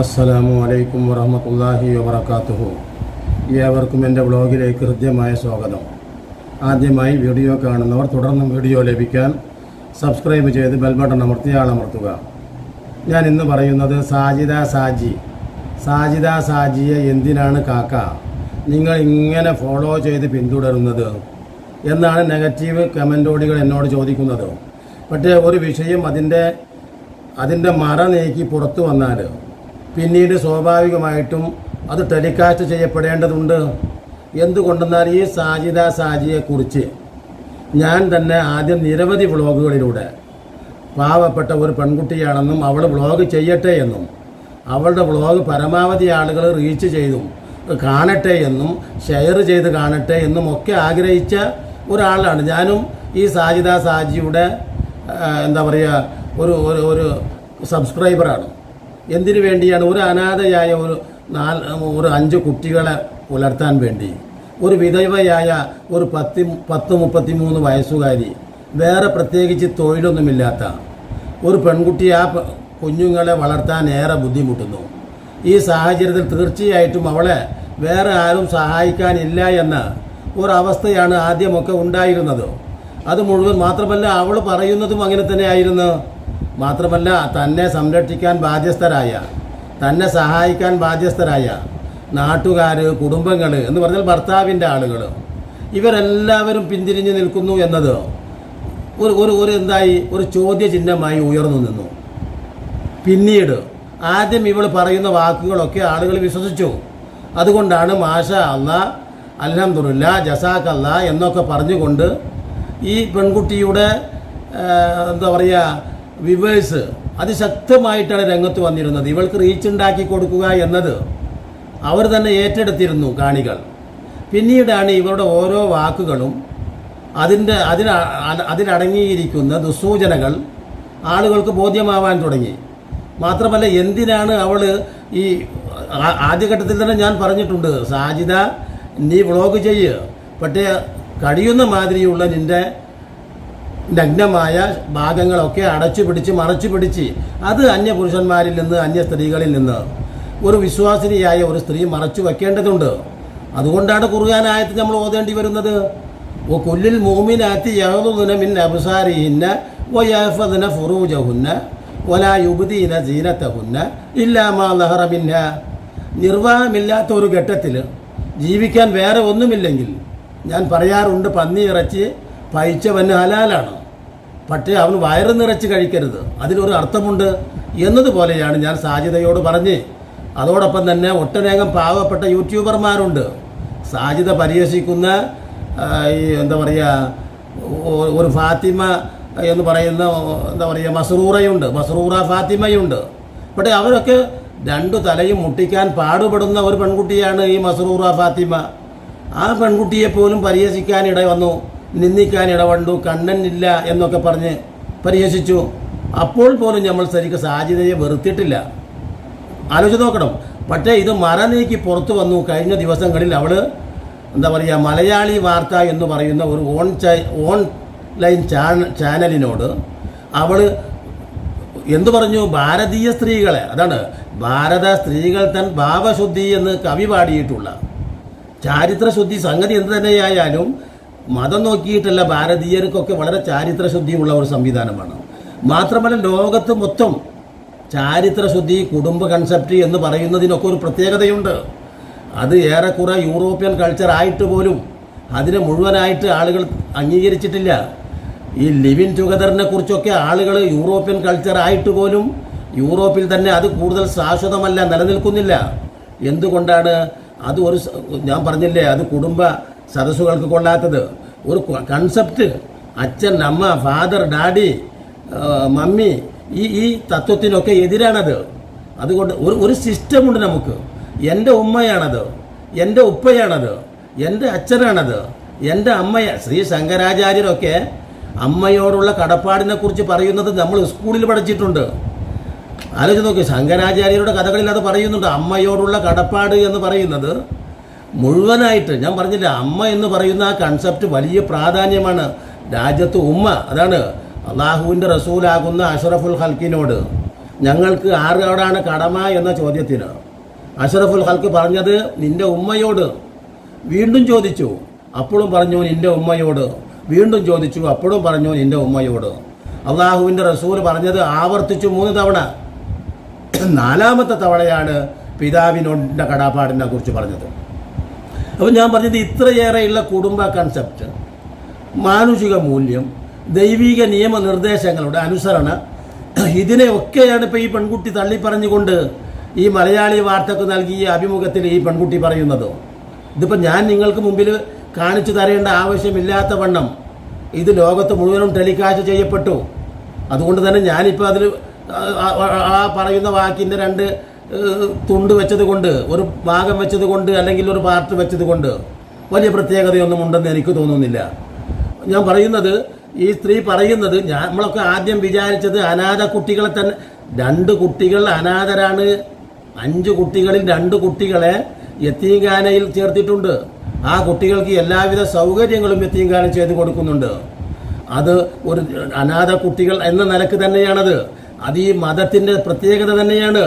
അസ്സലാമു അലൈക്കും വറഹമത്തല്ലാഹി വബർക്കാത്തുഹു ഏവർക്കും എന്റെ ബ്ലോഗിലേക്ക് ഹൃദ്യമായ സ്വാഗതം. ആദ്യമായി വീഡിയോ കാണുന്നവർ തുടർന്നും വീഡിയോ ലഭിക്കാൻ സബ്സ്ക്രൈബ് ചെയ്ത് ബെൽ ബട്ടൺ അമർത്തി ആളമർത്തുക. ഞാൻ ഇന്ന് പറയുന്നത് സാജിദ സാജി. സാജിദ സാജിയെ എന്തിനാണ് കാക്ക? നിങ്ങൾ ഇങ്ങനെ ഫോളോ ചെയ്ത് പിന്തുടരുന്നത്? എന്നാണ് നെഗറ്റീവ് കമന്റോടികൾ എന്നോട് ചോദിക്കുന്നത്. പക്ഷേ ഒരു വിഷയം അതിന്റെ അതിന്റെ മറ നീക്കി പുറത്തു വന്നാൽ പിന്നീട് സ്വാഭാവികമായിട്ടും അത് ടെലികാസ്റ്റ് ചെയ്യപ്പെടേണ്ടതുണ്ട്. എന്തുകൊണ്ടെന്നാൽ ഈ സാജിദ സാജിയെക്കുറിച്ച് ഞാൻ തന്നെ ആദ്യം നിരവധി വ്ളോഗുകളിലൂടെ പാവപ്പെട്ട ഒരു പെൺകുട്ടിയാണെന്നും അവൾ വ്ളോഗ് ചെയ്യട്ടെ എന്നും അവളുടെ വ്ളോഗ് പരമാവധി ആളുകൾ റീച്ച് ചെയ്തും കാണട്ടെ എന്നും ഷെയർ ചെയ്ത് കാണട്ടെ എന്നും ഒക്കെ ആഗ്രഹിച്ച ഒരാളാണ്. ഞാനും ഈ സാജിദ സാജിയുടെ എന്താ പറയുക ഒരു ഒരു സബ്സ്ക്രൈബറാണ്. എന്തിനു വേണ്ടിയാണ് ഒരു അനാഥയായ ഒരു നാല് ഒരു അഞ്ച് കുട്ടികളെ പുലർത്താൻ വേണ്ടി? ഒരു വിധവയായ ഒരു പത്തി പത്ത് മുപ്പത്തി മൂന്ന് വയസ്സുകാരി വേറെ പ്രത്യേകിച്ച് തൊഴിലൊന്നുമില്ലാത്ത ഒരു പെൺകുട്ടി ആ കുഞ്ഞുങ്ങളെ വളർത്താൻ ഏറെ ബുദ്ധിമുട്ടുന്നു. ഈ സാഹചര്യത്തിൽ തീർച്ചയായിട്ടും അവളെ വേറെ ആരും സഹായിക്കാനില്ല എന്ന ഒരവസ്ഥയാണ് ആദ്യമൊക്കെ ഉണ്ടായിരുന്നത്. അത് മുഴുവൻ മാത്രമല്ല അവൾ പറയുന്നതും അങ്ങനെ തന്നെ ആയിരുന്നു. മാത്രമല്ല തന്നെ സംരക്ഷിക്കാൻ ബാധ്യസ്ഥരായ തന്നെ സഹായിക്കാൻ ബാധ്യസ്ഥരായ നാട്ടുകാർ കുടുംബങ്ങൾ എന്ന് പറഞ്ഞാൽ ഭർത്താവിന്റെ ആളുകൾ ഇവരെല്ലാവരും പിന്തിരിഞ്ഞു നിൽക്കുന്നു എന്നത് ഒരു ഒരു ഒരു എന്തായി ഒരു ചോദ്യചിഹ്നമായി ഉയർന്നു നിന്നു. പിന്നീട് ആദ്യം ഇവൾ പറയുന്ന വാക്കുകളൊക്കെ ആളുകൾ വിശ്വസിച്ചു. അതുകൊണ്ടാണ് മാഷ അല്ല അൽഹംദുലില്ല ജസാഖല്ല എന്നൊക്കെ പറഞ്ഞുകൊണ്ട് ഈ പെൺകുട്ടിയുടെ എന്താ പറയുക വിവേഴ്സ് അതിശക്തമായിട്ടാണ് രംഗത്ത് വന്നിരുന്നത്. ഇവൾക്ക് റീച്ച് ഉണ്ടാക്കി കൊടുക്കുക എന്നത് അവർ തന്നെ ഏറ്റെടുത്തിരുന്നു കാണികൾ. പിന്നീടാണ് ഇവരുടെ ഓരോ വാക്കുകളും അതിന്റെ അതിന അതിലടങ്ങിയിരിക്കുന്ന ദുസ്സൂചനകൾ ആളുകൾക്ക് ബോധ്യമാവാൻ തുടങ്ങി. മാത്രമല്ല എന്തിനാണ് അവൾ ഈ ആദ്യഘട്ടത്തിൽ തന്നെ ഞാൻ പറഞ്ഞിട്ടുണ്ട് സാജിദ നീ വ്ളോഗ് ചെയ്യ്. പക്ഷേ കഴിയുന്ന മാതിരിയുള്ള നിന്റെ നഗ്നമായ ഭാഗങ്ങളൊക്കെ അടച്ചു പിടിച്ച് മറച്ചു പിടിച്ച് അത് അന്യ പുരുഷന്മാരിൽ നിന്ന് അന്യ സ്ത്രീകളിൽ നിന്ന് ഒരു വിശ്വാസിനിയായ ഒരു സ്ത്രീ മറച്ചു വയ്ക്കേണ്ടതുണ്ട്. അതുകൊണ്ടാണ് കുറുകാനായത്ത് നമ്മൾ ഓതേണ്ടി വരുന്നത്. ഓ കൊല്ലിൽ മൂമിനാത്തി യഹുദുന മിൻ അബ്സാരിഹിന്ന വ യഹ്ഫദന ഫുറൂജഹുന്ന ഒലാ യുബുദീന സീനത്തഹുന്ന ഇല്ലാ മാ ലഹറ മിൻഹ. നിർവാഹമില്ലാത്ത ഒരു ഘട്ടത്തിൽ ജീവിക്കാൻ വേറെ ഒന്നുമില്ലെങ്കിൽ ഞാൻ പറയാറുണ്ട് പന്നി ഇറച്ചി പഴിച്ചവന് ഹലാലാണ്. പക്ഷേ അവൻ വയറ് നിറച്ച് കഴിക്കരുത്. അതിനൊരു അർത്ഥമുണ്ട് എന്നതുപോലെയാണ് ഞാൻ സാജിതയോട് പറഞ്ഞ്. അതോടൊപ്പം തന്നെ ഒട്ടനേകം പാവപ്പെട്ട യൂട്യൂബർമാരുണ്ട്. സാജിത പരിഹസിക്കുന്ന ഈ എന്താ പറയുക ഒരു ഫാത്തിമ എന്ന് പറയുന്ന എന്താ പറയുക മസറൂറയുണ്ട്. മസറൂറ ഫാത്തിമയുണ്ട്. പക്ഷേ അവരൊക്കെ രണ്ടു തലയും മുട്ടിക്കാൻ പാടുപെടുന്ന ഒരു പെൺകുട്ടിയാണ് ഈ മസറൂറ ഫാത്തിമ. ആ പെൺകുട്ടിയെ പോലും പരിഹസിക്കാൻ വന്നു നിന്ദിക്കാൻ ഇടവണ്ടു കണ്ണനില്ല എന്നൊക്കെ പറഞ്ഞ് പരിഹസിച്ചു. അപ്പോൾ പോലും നമ്മൾ ശരിക്കും സാധ്യതയെ വെറുത്തിട്ടില്ല. ആലോചിച്ച് നോക്കണം. പക്ഷേ ഇത് മറ നീക്കി പുറത്തു വന്നു. കഴിഞ്ഞ ദിവസങ്ങളിൽ അവൾ എന്താ പറയുക മലയാളി വാർത്ത എന്ന് പറയുന്ന ഒരു ഓൺ ഓൺലൈൻ ചാന- ചാനലിനോട് അവൾ എന്തു പറഞ്ഞു? ഭാരതീയ സ്ത്രീകളെ അതാണ് ഭാരത സ്ത്രീകൾ തൻ ഭാവശുദ്ധി എന്ന് കവി പാടിയിട്ടുള്ള. ചാരിത്രശുദ്ധി സംഗതി എന്ത് തന്നെയായാലും മതം നോക്കിയിട്ടല്ല ഭാരതീയർക്കൊക്കെ വളരെ ചാരിത്രശുദ്ധിയുള്ള ഒരു സംവിധാനമാണ്. മാത്രമല്ല ലോകത്ത് മൊത്തം ചാരിത്രശുദ്ധി കുടുംബ കൺസെപ്റ്റ് എന്ന് പറയുന്നതിനൊക്കെ ഒരു പ്രത്യേകതയുണ്ട്. അത് ഏറെക്കുറെ യൂറോപ്യൻ കൾച്ചർ ആയിട്ട് പോലും അതിനെ മുഴുവനായിട്ട് ആളുകൾ അംഗീകരിച്ചിട്ടില്ല. ഈ ലിവിൻ ടുഗദറിനെ കുറിച്ചൊക്കെ ആളുകൾ യൂറോപ്യൻ കൾച്ചർ ആയിട്ട് പോലും യൂറോപ്പിൽ തന്നെ അത് കൂടുതൽ ശാശ്വതമല്ല നിലനിൽക്കുന്നില്ല. എന്തുകൊണ്ടാണ്? അത് ഒരു ഞാൻ പറഞ്ഞില്ലേ അത് കുടുംബ സദസ്സുകൾക്ക് കൊള്ളാത്തത് ഒരു കൺസെപ്റ്റ് അച്ഛൻ അമ്മ ഫാദർ ഡാഡി മമ്മി ഈ ഈ തത്വത്തിനൊക്കെ എതിരാണത്. അതുകൊണ്ട് ഒരു ഒരു സിസ്റ്റമുണ്ട് നമുക്ക്. എന്റെ ഉമ്മയാണത്. എന്റെ ഉപ്പയാണത്. എന്റെ അച്ഛനാണത്. എന്റെ അമ്മയെ ശ്രീ ശങ്കരാചാര്യരൊക്കെ അമ്മയോടുള്ള കടപ്പാടിനെ കുറിച്ച് പറയുന്നത് നമ്മൾ സ്കൂളിൽ പഠിച്ചിട്ടുണ്ട്. ആലോചിച്ച് നോക്കി ശങ്കരാചാര്യരുടെ കഥകളിൽ അത് പറയുന്നുണ്ട്. അമ്മയോടുള്ള കടപ്പാട് എന്ന് പറയുന്നത് മുഴുവനായിട്ട്. ഞാൻ പറഞ്ഞില്ല അമ്മ എന്ന് പറയുന്ന ആ കൺസെപ്റ്റ് വലിയ പ്രാധാന്യമാണ്. രാജ്യത്ത് ഉമ്മ അതാണ് അള്ളാഹുവിന്റെ റസൂലാകുന്ന അഷറഫുൽ ഹൽക്കിനോട് ഞങ്ങൾക്ക് ആരോടാണ് കടമ എന്ന ചോദ്യത്തിന്. അഷറഫുൽ ഹൽക്ക് പറഞ്ഞത് നിന്റെ ഉമ്മയോട്. വീണ്ടും ചോദിച്ചു അപ്പോഴും പറഞ്ഞു നിന്റെ ഉമ്മയോട്. വീണ്ടും ചോദിച്ചു അപ്പോഴും പറഞ്ഞു നിന്റെ ഉമ്മയോട്. അള്ളാഹുവിന്റെ റസൂൽ പറഞ്ഞത് ആവർത്തിച്ചു മൂന്ന് തവണ. നാലാമത്തെ തവണയാണ് പിതാവിനോടിന്റെ കടാപ്പാടിനെ കുറിച്ച് പറഞ്ഞത്. അപ്പോൾ ഞാൻ പറഞ്ഞത് ഇത്രയേറെയുള്ള കുടുംബ കൺസെപ്റ്റ് മാനുഷിക മൂല്യം ദൈവിക നിയമനിർദ്ദേശങ്ങളുടെ അനുസരണ ഇതിനെയൊക്കെയാണ് ഇപ്പോൾ ഈ പെൺകുട്ടി തള്ളി പറഞ്ഞുകൊണ്ട് ഈ മലയാളി വാർത്തക്ക് നൽകിയ അഭിമുഖത്തിൽ ഈ പെൺകുട്ടി പറയുന്നത്. ഇതിപ്പോൾ ഞാൻ നിങ്ങൾക്ക് മുമ്പിൽ കാണിച്ചു തരേണ്ട ആവശ്യമില്ലാത്ത വണ്ണം ഇത് ലോകത്ത് മുഴുവനും ടെലികാസ്റ്റ് ചെയ്യപ്പെട്ടു. അതുകൊണ്ട് തന്നെ ഞാനിപ്പോൾ അതിൽ ആ- പറയുന്ന വാക്കിന്റെ രണ്ട് തുണ്ട് വെച്ചത് കൊണ്ട് ഒരു ഭാഗം വെച്ചത് കൊണ്ട് അല്ലെങ്കിൽ ഒരു പാർട്ട് വെച്ചത് കൊണ്ട് വലിയ പ്രത്യേകതയൊന്നും ഉണ്ടെന്ന് എനിക്ക് തോന്നുന്നില്ല. ഞാൻ പറയുന്നത് ഈ സ്ത്രീ പറയുന്നത് ഞാൻ നമ്മളൊക്കെ ആദ്യം വിചാരിച്ചത് അനാഥ കുട്ടികളെ തന്നെ രണ്ട് കുട്ടികൾ അനാഥരാണ് അഞ്ച് കുട്ടികളിൽ രണ്ട് കുട്ടികളെ യത്തീംഖാനയിൽ ചേർത്തിട്ടുണ്ട്. ആ കുട്ടികൾക്ക് എല്ലാവിധ സൗകര്യങ്ങളും യത്തീംഖാന ചെയ്തു കൊടുക്കുന്നുണ്ട്. അത് ഒരു അനാഥ കുട്ടികൾ എന്ന നിലയ്ക്ക് തന്നെയാണത്. അത് ഈ മതത്തിന്റെ പ്രത്യേകത തന്നെയാണ്.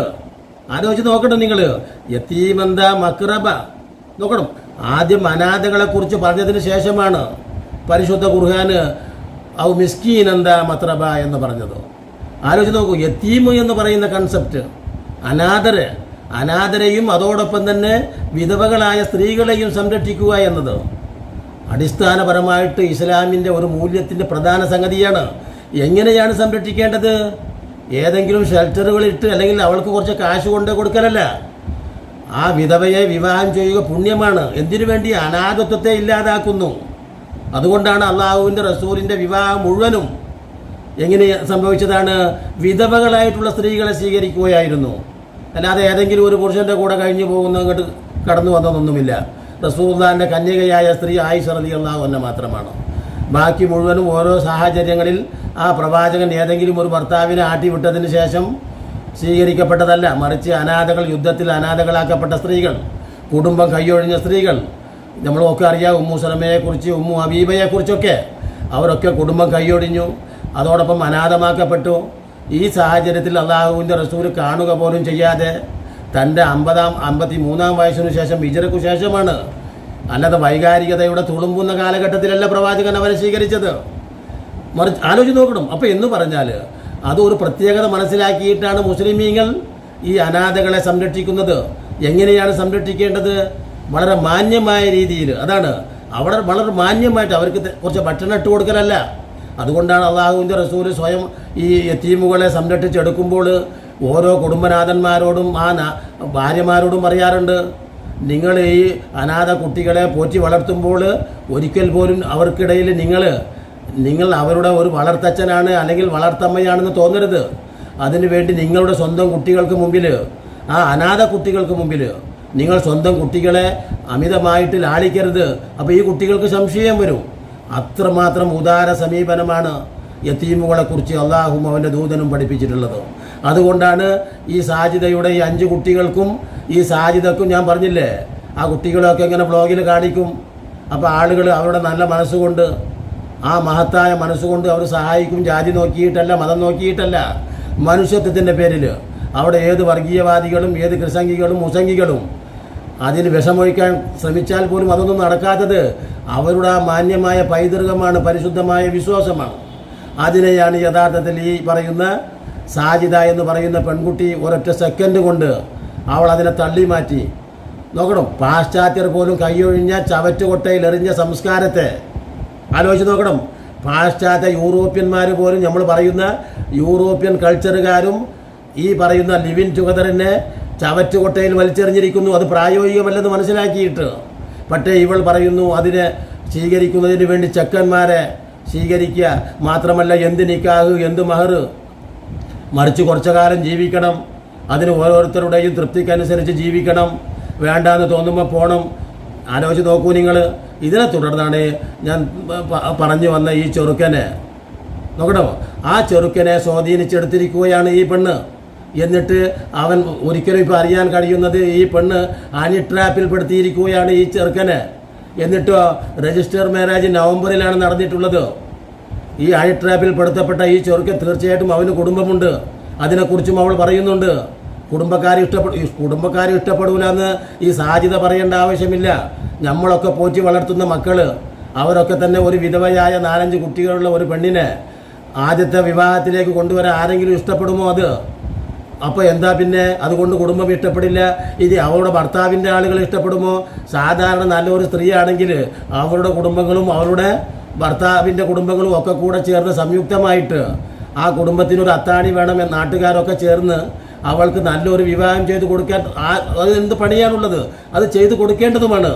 ആലോചിച്ച് നോക്കണം നിങ്ങൾ യത്തീമന്ത മക്രബ. നോക്കണം. ആദ്യം അനാഥകളെ കുറിച്ച് പറഞ്ഞതിന് ശേഷമാണ് പരിശുദ്ധ ഖുർഹാന് ഔ മിസ്കീനന്ത മത്രബ എന്ന് പറഞ്ഞത്. ആലോചിച്ച് നോക്കൂ യത്തീമ എന്ന് പറയുന്ന കൺസെപ്റ്റ് അനാഥര് അനാഥരെയും അതോടൊപ്പം തന്നെ വിധവകളായ സ്ത്രീകളെയും സംരക്ഷിക്കുക എന്നത് അടിസ്ഥാനപരമായിട്ട് ഇസ്ലാമിന്റെ ഒരു മൂല്യത്തിന്റെ പ്രധാന സംഗതിയാണ്. എങ്ങനെയാണ് സംരക്ഷിക്കേണ്ടത്? ഏതെങ്കിലും ഷെൽട്ടറുകളിട്ട് അല്ലെങ്കിൽ അവൾക്ക് കുറച്ച് കാശ് കൊണ്ട് കൊടുക്കലല്ല. ആ വിധവയെ വിവാഹം ചെയ്യുക പുണ്യമാണ്. എന്തിനു വേണ്ടി അനാഥത്വത്തെ ഇല്ലാതാക്കുന്നു? അതുകൊണ്ടാണ് അള്ളാഹുവിന്റെ റസൂലിന്റെ വിവാഹം മുഴുവനും എങ്ങനെ സംഭവിച്ചതാണ്? വിധവകളായിട്ടുള്ള സ്ത്രീകളെ സ്വീകരിക്കുകയായിരുന്നു. അല്ലാതെ ഏതെങ്കിലും ഒരു പുരുഷന്റെ കൂടെ കഴിഞ്ഞു പോകുന്ന അങ്ങോട്ട് കടന്നു വന്നതൊന്നുമില്ല. റസൂർദാന്റെ കന്യകയായ സ്ത്രീ ആയിഷ റലി അള്ളാഹു മാത്രമാണ്. ബാക്കി മുഴുവനും ഓരോ സാഹചര്യങ്ങളിൽ ആ പ്രവാചകൻ ഏതെങ്കിലും ഒരു ഭർത്താവിനെ ആട്ടിവിട്ടതിന് ശേഷം സ്വീകരിക്കപ്പെട്ടതല്ല. മറിച്ച് അനാഥകൾ യുദ്ധത്തിൽ അനാഥകളാക്കപ്പെട്ട സ്ത്രീകൾ കുടുംബം കൈയൊഴിഞ്ഞ സ്ത്രീകൾ നമ്മളൊക്കെ അറിയാം ഉമ്മു സലമയെക്കുറിച്ച് ഉമ്മു ഹബീബയെക്കുറിച്ചൊക്കെ അവരൊക്കെ കുടുംബം കൈയൊഴിഞ്ഞു അതോടൊപ്പം അനാഥമാക്കപ്പെട്ടു. ഈ സാഹചര്യത്തിൽ അള്ളാഹുവിന്റെ റസൂൽ കാണുക പോലും ചെയ്യാതെ തന്റെ അമ്പതാം അമ്പത്തി മൂന്നാം വയസ്സിനു ശേഷം വിജയക്കു ശേഷമാണ് അല്ലാതെ വൈകാരികതയുടെ തുളുമ്പുന്ന കാലഘട്ടത്തിലല്ല പ്രവാചകൻ അവരെ സ്വീകരിച്ചത്. മറിച്ച് ആലോചിച്ച് നോക്കണം. അപ്പോൾ എന്ന് പറഞ്ഞാൽ അത് ഒരു പ്രത്യേകത മനസ്സിലാക്കിയിട്ടാണ് മുസ്ലിമീങ്ങൾ ഈ അനാഥകളെ സംരക്ഷിക്കുന്നത്. എങ്ങനെയാണ് സംരക്ഷിക്കേണ്ടത്? വളരെ മാന്യമായ രീതിയിൽ അതാണ്. അവിടെ വളരെ മാന്യമായിട്ട് അവർക്ക് കുറച്ച് ഭക്ഷണം ഇട്ട് കൊടുക്കലല്ല. അതുകൊണ്ടാണ് അള്ളാഹുവിന്റെ റസൂൽ സ്വയം ഈ എത്തീമുകളെ സംരക്ഷിച്ചെടുക്കുമ്പോൾ ഓരോ കുടുംബനാഥന്മാരോടും ആ ഭാര്യമാരോടും പറയാറുണ്ട്. നിങ്ങൾ ഈ അനാഥ കുട്ടികളെ പോറ്റി വളർത്തുമ്പോൾ ഒരിക്കൽ പോലും അവർക്കിടയിൽ നിങ്ങൾ നിങ്ങൾ അവരുടെ ഒരു വളർത്തച്ഛനാണ് അല്ലെങ്കിൽ വളർത്തമ്മയാണെന്ന് തോന്നരുത്. അതിനുവേണ്ടി നിങ്ങളുടെ സ്വന്തം കുട്ടികൾക്ക് മുമ്പിൽ ആ അനാഥ കുട്ടികൾക്ക് മുമ്പിൽ നിങ്ങൾ സ്വന്തം കുട്ടികളെ അമിതമായിട്ട് ലാളിക്കരുത്. അപ്പോൾ ഈ കുട്ടികൾക്ക് സംശയം വരും. അത്രമാത്രം ഉദാര സമീപനമാണ് യത്തീമുകളെക്കുറിച്ച് അള്ളാഹും അവന്റെ ദൂതനും പഠിപ്പിച്ചിട്ടുള്ളത്. അതുകൊണ്ടാണ് ഈ സാജിതയുടെ ഈ അഞ്ച് കുട്ടികൾക്കും ഈ സാജിതക്കും ഞാൻ പറഞ്ഞില്ലേ ആ കുട്ടികളൊക്കെ ഇങ്ങനെ വ്ളോഗിൽ കാണിക്കും. അപ്പോൾ ആളുകൾ അവരുടെ നല്ല മനസ്സുകൊണ്ട് ആ മഹത്തായ മനസ്സുകൊണ്ട് അവർ സഹായിക്കും. ജാതി നോക്കിയിട്ടല്ല മതം നോക്കിയിട്ടല്ല. മനുഷ്യത്വത്തിന്റെ പേരിൽ അവിടെ ഏത് വർഗീയവാദികളും ഏത് കൃസംഗികളും മുസംഗികളും അതിന് വിഷമൊഴിക്കാൻ ശ്രമിച്ചാൽ പോലും അതൊന്നും നടക്കാത്തത് അവരുടെ ആ മാന്യമായ പൈതൃകമാണ് പരിശുദ്ധമായ വിശ്വാസമാണ്. അതിനെയാണ് യഥാർത്ഥത്തിൽ ഈ പറയുന്ന സാജിത എന്ന് പറയുന്ന പെൺകുട്ടി ഒരൊറ്റ സെക്കൻഡ് കൊണ്ട് അവൾ അതിനെ തള്ളി മാറ്റി. നോക്കണം? പാശ്ചാത്യർ പോലും കൈയൊഴിഞ്ഞ ചവറ്റുകൊട്ടയിൽ എറിഞ്ഞ സംസ്കാരത്തെ. ആലോചിച്ച് നോക്കണം. പാശ്ചാത്യ യൂറോപ്യന്മാർ പോലും നമ്മൾ പറയുന്ന യൂറോപ്യൻ കൾച്ചറുകാരും ഈ പറയുന്ന ലിവിൻ ടുഗദറിനെ ചവറ്റുകൊട്ടയിൽ വലിച്ചെറിഞ്ഞിരിക്കുന്നു. അത് പ്രായോഗികമല്ലെന്ന് മനസ്സിലാക്കിയിട്ട്. പക്ഷേ ഇവൾ പറയുന്നു അതിനെ സ്വീകരിക്കുന്നതിന് വേണ്ടി ചെക്കന്മാരെ സ്വീകരിക്കുക മാത്രമല്ല എന്ത് നിക്കാഹ് എന്ത് മഹർ. മറിച്ച് കുറച്ചു കാലം ജീവിക്കണം. അതിന് ഓരോരുത്തരുടെയും തൃപ്തിക്കനുസരിച്ച് ജീവിക്കണം. വേണ്ടാന്ന് തോന്നുമ്പോൾ പോകണം ആലോചിച്ച് നോക്കൂ നിങ്ങൾ ഇതിനെ തുടർന്നാണ് ഞാൻ പറഞ്ഞു വന്ന ഈ ചെറുക്കനെ. നോക്കണോ ആ ചെറുക്കനെ സ്വാധീനിച്ചെടുത്തിരിക്കുകയാണ് ഈ പെണ്ണ്. എന്നിട്ട് അവൻ ഒരിക്കലും ഇപ്പോൾ അറിയാൻ കഴിയുന്നത് ഈ പെണ്ണ് അനി ട്രാപ്പിൽ പെടുത്തിയിരിക്കുകയാണ് ഈ ചെറുക്കനെ. എന്നിട്ടോ രജിസ്റ്റർ മാരേജ് നവംബറിലാണ് നടന്നിട്ടുള്ളത്. ഈ അണി ട്രാപ്പിൽ പെടുത്തപ്പെട്ട ഈ ചെറുക്കൻ തീർച്ചയായിട്ടും അവന് കുടുംബമുണ്ട്. അതിനെക്കുറിച്ചും അവൾ പറയുന്നുണ്ട്. കുടുംബക്കാർ ഇഷ്ടപ്പെടും കുടുംബക്കാരെ ഇഷ്ടപ്പെടൂല എന്ന് ഈ സാധ്യത പറയേണ്ട ആവശ്യമില്ല. നമ്മളൊക്കെ പോറ്റി വളർത്തുന്ന മക്കൾ അവരൊക്കെ തന്നെ ഒരു വിധവയായ നാലഞ്ച് കുട്ടികളുള്ള ഒരു പെണ്ണിനെ ആദ്യത്തെ വിവാഹത്തിലേക്ക് കൊണ്ടുവരാൻ ആരെങ്കിലും ഇഷ്ടപ്പെടുമോ അത്? അപ്പോൾ എന്താ പിന്നെ? അതുകൊണ്ട് കുടുംബം ഇഷ്ടപ്പെടില്ല. ഇത് അവളുടെ ഭർത്താവിന്റെ ആളുകൾ ഇഷ്ടപ്പെടുമോ? സാധാരണ നല്ലൊരു സ്ത്രീയാണെങ്കിൽ അവരുടെ കുടുംബങ്ങളും അവരുടെ ഭർത്താവിന്റെ കുടുംബങ്ങളും ഒക്കെ കൂടെ ചേർന്ന് സംയുക്തമായിട്ട് ആ കുടുംബത്തിനൊരു അത്താണി വേണമെന്ന് നാട്ടുകാരൊക്കെ ചേർന്ന് അവൾക്ക് നല്ലൊരു വിവാഹം ചെയ്തു കൊടുക്കാൻ അത് എന്ത് പണിയാണുള്ളത്? അത് ചെയ്തു കൊടുക്കേണ്ടതുമാണ്.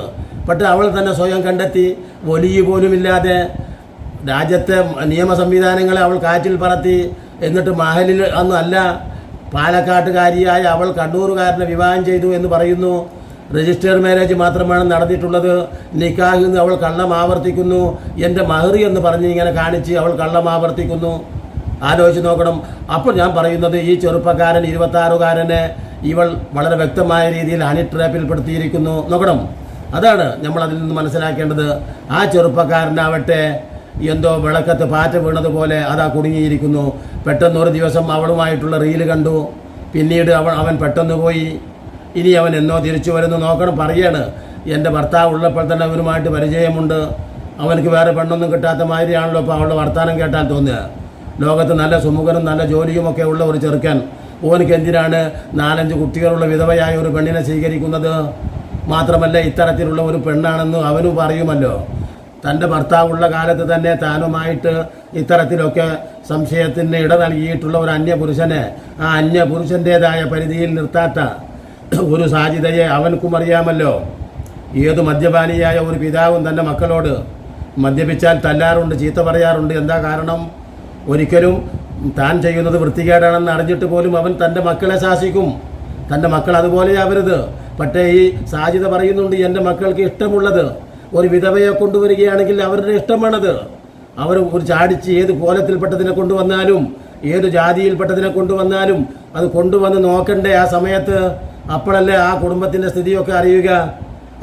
പക്ഷെ അവൾ തന്നെ സ്വയം കണ്ടെത്തി ഒലിയു പോലുമില്ലാതെ രാജ്യത്തെ നിയമ സംവിധാനങ്ങളെ അവൾ കാറ്റിൽ പറത്തി. എന്നിട്ട് മഹലിൽ അന്നല്ല പാലക്കാട്ടുകാരിയായ അവൾ കണ്ണൂറുകാരനെ വിവാഹം ചെയ്തു എന്ന് പറയുന്നു. രജിസ്റ്റർ മാരേജ് മാത്രമാണ് നടന്നിട്ടുള്ളത്. നിക്കാഹിൽ നിന്ന് അവൾ കള്ളം ആവർത്തിക്കുന്നു. എന്റെ മഹറി എന്ന് പറഞ്ഞ് ഇങ്ങനെ കാണിച്ച് അവൾ കള്ളം ആവർത്തിക്കുന്നു. ആലോചിച്ച് നോക്കണം. അപ്പോൾ ഞാൻ പറയുന്നത് ഈ ചെറുപ്പക്കാരൻ ഇരുപത്താറുകാരനെ ഇവൾ വളരെ വ്യക്തമായ രീതിയിൽ ഹണി ട്രാപ്പിൽപ്പെടുത്തിയിരിക്കുന്നു നോക്കണം. അതാണ് നമ്മൾ അതിൽ നിന്ന് മനസ്സിലാക്കേണ്ടത്. ആ ചെറുപ്പക്കാരനാവട്ടെ എന്തോ വിളക്കത്ത് പാറ്റ വീണതുപോലെ അതാ കുടുങ്ങിയിരിക്കുന്നു. പെട്ടെന്ന് ഒരു ദിവസം അവളുമായിട്ടുള്ള റീൽ കണ്ടു. പിന്നീട് അവൻ അവൻ പെട്ടെന്ന് പോയി. ഇനി അവൻ എന്നോ തിരിച്ചു വരുന്നു നോക്കണം. പറയാണ് എന്റെ ഭർത്താവ് ഉള്ളപ്പോൾ തന്നെ അവനുമായിട്ട് പരിചയമുണ്ട്. അവനക്ക് വേറെ പെണ്ണൊന്നും കിട്ടാത്ത മാതിരിയാണല്ലോ ഇപ്പോൾ അവളുടെ വർത്തമാനം കേട്ടാൽ തോന്നുക. ലോകത്ത് നല്ല സുമുഖനും നല്ല ജോലിയുമൊക്കെ ഉള്ള ഒരു ചെറുക്കൻ. ഓനക്ക് എന്തിനാണ് നാലഞ്ച് കുട്ടികളുള്ള വിധവയായ ഒരു പെണ്ണിനെ സ്വീകരിക്കുന്നത്? മാത്രമല്ല ഇത്തരത്തിലുള്ള ഒരു പെണ്ണാണെന്ന് അവനും പറയുമല്ലോ. തന്റെ ഭർത്താവുള്ള കാലത്ത് തന്നെ താനുമായിട്ട് ഇത്തരത്തിലൊക്കെ സംശയത്തിന് ഇട നൽകിയിട്ടുള്ള ഒരു അന്യപുരുഷനെ ആ അന്യപുരുഷന്റേതായ പരിധിയിൽ നിർത്താത്ത ഒരു സാധ്യതയെ അവനക്കും അറിയാമല്ലോ. ഏത് മദ്യപാനിയായ ഒരു പിതാവും തന്റെ മക്കളോട് മദ്യപിച്ചാൽ തല്ലാറുണ്ട് ചീത്ത പറയാറുണ്ട് എന്താ കാരണം? ഒരിക്കലും താൻ ചെയ്യുന്നത് വൃത്തികേടാണെന്ന് അറിഞ്ഞിട്ട് പോലും അവൻ തന്റെ മക്കളെ ശാസിക്കും. തന്റെ മക്കൾ അതുപോലെയാവരുത് പക്ഷേ ഈ സാജിത പറയുന്നുണ്ട് എന്റെ മക്കൾക്ക് ഇഷ്ടമുള്ളത് ഒരു വിധവയെ കൊണ്ടുവരികയാണെങ്കിൽ അവരുടെ ഇഷ്ടമാണത്. അവർ ഒരു ചാടിച്ച് ഏത് കോലത്തിൽപ്പെട്ടതിനെ കൊണ്ടുവന്നാലും ഏത് ജാതിയിൽപ്പെട്ടതിനെ കൊണ്ടുവന്നാലും അത് കൊണ്ടുവന്ന് നോക്കണ്ടേ ആ സമയത്ത്? അപ്പോഴല്ലേ ആ കുടുംബത്തിന്റെ സ്ഥിതിയൊക്കെ അറിയുക?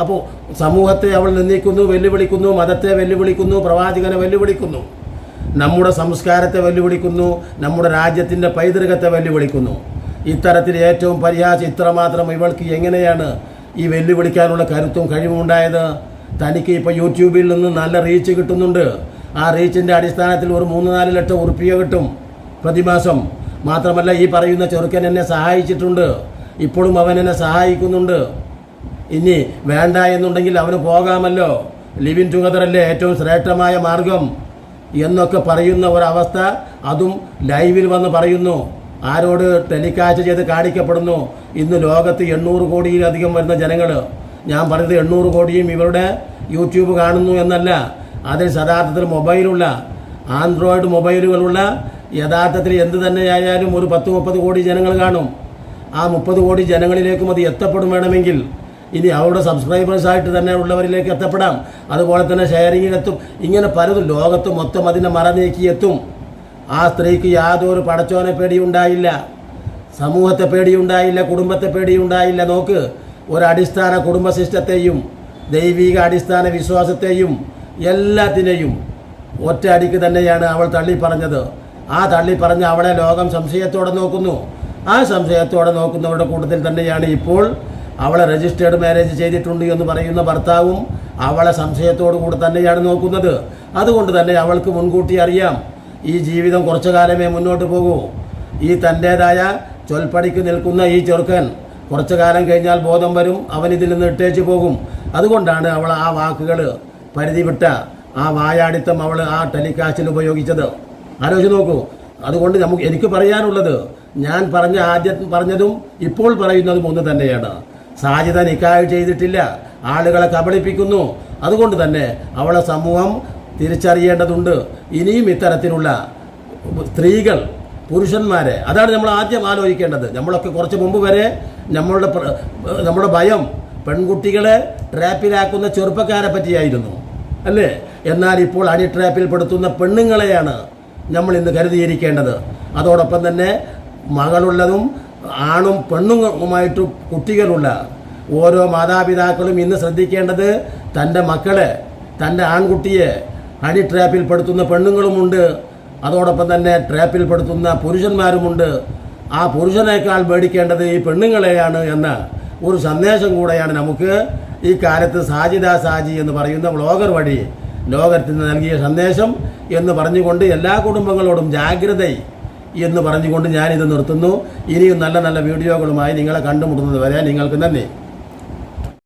അപ്പോൾ സമൂഹത്തെ അവൾ നിന്ദിക്കുന്നു വെല്ലുവിളിക്കുന്നു മതത്തെ വെല്ലുവിളിക്കുന്നു പ്രവാചകനെ വെല്ലുവിളിക്കുന്നു. നമ്മുടെ സംസ്കാരത്തെ വെല്ലുവിളിക്കുന്നു നമ്മുടെ രാജ്യത്തിന്റെ പൈതൃകത്തെ വെല്ലുവിളിക്കുന്നു. ഇത്തരത്തിൽ ഏറ്റവും പരിഹാസം ഇത്രമാത്രം ഇവൾക്ക് എങ്ങനെയാണ് ഈ വെല്ലുവിളിക്കാനുള്ള കരുത്തും കഴിവും ഉണ്ടായത്? തനിക്ക് ഇപ്പോൾ യൂട്യൂബിൽ നിന്ന് നല്ല റീച്ച് കിട്ടുന്നുണ്ട്. ആ റീച്ചിന്റെ അടിസ്ഥാനത്തിൽ ഒരു മൂന്ന് നാല് ലക്ഷം ഉറുപ്പിക കിട്ടും പ്രതിമാസം. മാത്രമല്ല ഈ പറയുന്ന ചെറുക്കൻ എന്നെ സഹായിച്ചിട്ടുണ്ട്. ഇപ്പോഴും അവൻ എന്നെ സഹായിക്കുന്നുണ്ട്. ഇനി വേണ്ട എന്നുണ്ടെങ്കിൽ അവന് പോകാമല്ലോ. ലിവിൻ ടുഗദർ അല്ലേ ഏറ്റവും ശ്രേഷ്ഠമായ മാർഗം. എന്നൊക്കെ പറയുന്ന ഒരവസ്ഥ അതും ലൈവിൽ വന്ന് പറയുന്നു. ആരോട് ടെലികാസ്റ്റ് ചെയ്ത് കാണിക്കപ്പെടുന്നു. ഇന്ന് ലോകത്ത് എണ്ണൂറ് കോടിയിലധികം വരുന്ന ജനങ്ങൾ ഞാൻ പറഞ്ഞത് എണ്ണൂറ് കോടിയും ഇവരുടെ യൂട്യൂബ് കാണുന്നു എന്നല്ല. അതിൽ യഥാർത്ഥത്തിൽ മൊബൈലുള്ള ആൻഡ്രോയിഡ് മൊബൈലുകളുള്ള യഥാർത്ഥത്തിൽ എന്ത് തന്നെയായാലും ഒരു പത്ത് മുപ്പത് കോടി ജനങ്ങൾ കാണും. ആ മുപ്പത് കോടി ജനങ്ങളിലേക്കും അത് എത്തപ്പെടും വേണമെങ്കിൽ ഇനി അവരുടെ സബ്സ്ക്രൈബേഴ്സായിട്ട് തന്നെ ഉള്ളവരിലേക്ക് എത്തപ്പെടാം. അതുപോലെ തന്നെ ഷെയറിങ്ങിലെത്തും ഇങ്ങനെ പലതും ലോകത്ത് മൊത്തം അതിനെ മറനീക്കി എത്തും ആ സ്ത്രീക്ക് യാതൊരു പടച്ചോനെ പേടിയുണ്ടായില്ല. സമൂഹത്തെ പേടിയുണ്ടായില്ല. കുടുംബത്തെ പേടിയുണ്ടായില്ല. നോക്ക് ഒരടിസ്ഥാന കുടുംബ സിസ്റ്റത്തെയും ദൈവിക അടിസ്ഥാന വിശ്വാസത്തെയും എല്ലാത്തിനെയും ഒറ്റ അടിക്ക് തന്നെയാണ് അവൾ തള്ളി പറഞ്ഞത് ആ തള്ളി പറഞ്ഞ അവളെ ലോകം സംശയത്തോടെ നോക്കുന്നു. ആ സംശയത്തോടെ നോക്കുന്നവരുടെ കൂട്ടത്തിൽ തന്നെയാണ് ഇപ്പോൾ അവളെ രജിസ്റ്റേർഡ് മാരേജ് ചെയ്തിട്ടുണ്ട് എന്ന് പറയുന്ന ഭർത്താവും അവളെ സംശയത്തോടു കൂടെ തന്നെയാണ് നോക്കുന്നത്. അതുകൊണ്ട് തന്നെ അവൾക്ക് മുൻകൂട്ടി അറിയാം ഈ ജീവിതം കുറച്ചു കാലമേ മുന്നോട്ട് പോകൂ. ഈ തന്റേതായ ചൊൽപ്പടിക്ക് നിൽക്കുന്ന ഈ ചെറുക്കൻ കുറച്ചു കാലം കഴിഞ്ഞാൽ ബോധം വരും അവൻ ഇതിൽ നിന്ന് ഇട്ടേച്ച് പോകും. അതുകൊണ്ടാണ് അവൾ ആ വാക്കുകൾ പരിധി വിട്ട ആ വായാടിത്തം അവൾ ആ ടെലികാസ്റ്റിൽ ഉപയോഗിച്ചത്. ആലോചിച്ച് നോക്കൂ. അതുകൊണ്ട് നമുക്ക് എനിക്ക് പറയാനുള്ളത് ഞാൻ പറഞ്ഞ ആദ്യം പറഞ്ഞതും ഇപ്പോൾ പറയുന്നതും ഒന്ന് തന്നെയാണ്. സാധ്യത നിക്കാഹ് ചെയ്തിട്ടില്ല. ആളുകളെ കബളിപ്പിക്കുന്നു. അതുകൊണ്ട് തന്നെ അവളെ സമൂഹം തിരിച്ചറിയേണ്ടതുണ്ട്. ഇനിയും ഇത്തരത്തിലുള്ള സ്ത്രീകൾ പുരുഷന്മാരെ അതാണ് നമ്മൾ ആദ്യം ആലോചിക്കേണ്ടത്. നമ്മളൊക്കെ കുറച്ച് മുമ്പ് വരെ നമ്മളുടെ നമ്മുടെ ഭയം പെൺകുട്ടികളെ ട്രാപ്പിലാക്കുന്ന ചെറുപ്പക്കാരെ പറ്റിയായിരുന്നു. അല്ലേ? എന്നാൽ ഇപ്പോൾ അണി ട്രാപ്പിൽ പെടുത്തുന്ന പെണ്ണുങ്ങളെയാണ് നമ്മൾ ഇന്ന് കരുതിയിരിക്കേണ്ടത്. അതോടൊപ്പം തന്നെ മകളുള്ളതും ആണും പെണ്ണുങ്ങളുമായിട്ട് കുട്ടികളുള്ള ഓരോ മാതാപിതാക്കളും ഇന്ന് ശ്രദ്ധിക്കേണ്ടത് തന്റെ മക്കളെ തന്റെ ആൺകുട്ടിയെ അടി ട്രാപ്പിൽ പെടുത്തുന്ന പെണ്ണുങ്ങളുമുണ്ട്. അതോടൊപ്പം തന്നെ ട്രാപ്പിൽ പെടുത്തുന്ന പുരുഷന്മാരുമുണ്ട്. ആ പുരുഷനേക്കാൾ പേടിക്കേണ്ടത് ഈ പെണ്ണുങ്ങളെയാണ് എന്ന ഒരു സന്ദേശം കൂടെയാണ് നമുക്ക് ഈ കാലത്ത് സാജിദ സാജി എന്ന് പറയുന്ന വ്ളോഗർ വഴി ലോകത്തിന് നൽകിയ സന്ദേശം എന്ന് പറഞ്ഞുകൊണ്ട് എല്ലാ കുടുംബങ്ങളോടും ജാഗ്രത എന്ന് പറഞ്ഞുകൊണ്ട് ഞാനിത് നിർത്തുന്നു. ഇനിയും നല്ല നല്ല വീഡിയോകളുമായി നിങ്ങളെ കണ്ടുമുട്ടുന്നത് വരെ നിങ്ങൾക്ക് നന്ദി.